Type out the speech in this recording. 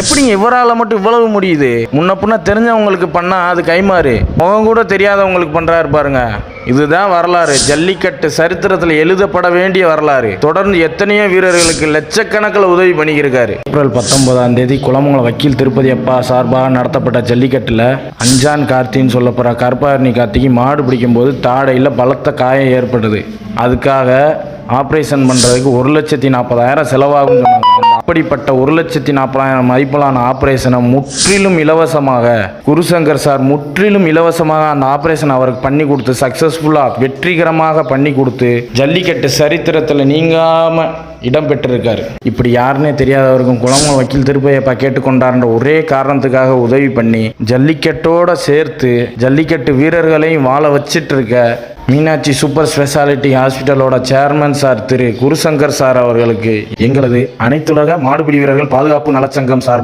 எப்படிங்க இவரால் மட்டும் இவ்வளவு முடியுது? முன்ன பின்ன தெரிஞ்சவங்களுக்கு பண்ணால் அது கைமாறு முகம் கூட தெரியாதவங்களுக்கு பண்ணுறாரு பாருங்க. இதுதான் வரலாறு. ஜல்லிக்கட்டு சரித்திரத்தில் எழுதப்பட வேண்டிய வரலாறு. தொடர்ந்து எத்தனையோ வீரர்களுக்கு லட்சக்கணக்கில் உதவி பண்ணியிருக்காரு. ஏப்ரல் பத்தொன்பதாம் தேதி குளமங்கலம் வக்கீல் திருப்பதி அப்பா சார்பாக நடத்தப்பட்ட ஜல்லிக்கட்டில் அஞ்சான் கார்த்தின்னு சொல்லப்படுற கருப்பாரணி கார்த்திக்கு மாடு பிடிக்கும்போது தாடையில் பலத்த காயம் ஏற்பட்டது. அதுக்காக ஆப்ரேஷன் பண்ணுறதுக்கு ஒரு லட்சத்தி நாற்பதாயிரம் செலவாகும் சொன்னாங்க. அப்படிப்பட்ட ஒரு லட்சத்தி நாற்பதாயிரம் மதிப்பிலான ஆப்ரேஷனை முற்றிலும் இலவசமாக குருசங்கர் சார் முற்றிலும் இலவசமாக அந்த ஆப்ரேஷன் அவருக்கு பண்ணி கொடுத்து சக்ஸஸ் சக்ஸஸ்ஃபுல்லாக வெற்றிகரமாக பண்ணி கொடுத்து ஜல்லிக்கட்டு சரித்திரத்தில் நீங்காமல் இடம் பெற்றிருக்காரு. இப்படி யாருன்னே தெரியாதவருக்கும் குளமங்கலம் வக்கீல் திருப்பையப்பா கேட்டுக்கொண்டார்ன்ற ஒரே காரணத்துக்காக உதவி பண்ணி ஜல்லிக்கட்டோட சேர்த்து ஜல்லிக்கட்டு வீரர்களையும் வாழ வச்சிட்டு இருக்க மீனாட்சி சூப்பர் ஸ்பெஷாலிட்டி ஹாஸ்பிட்டலோட சேர்மன் சார் திரு குருசங்கர் சார் அவர்களுக்கு எங்களது அனைத்துலக மாடுபிடி வீரர்கள் பாதுகாப்பு நலச்சங்கம் சார்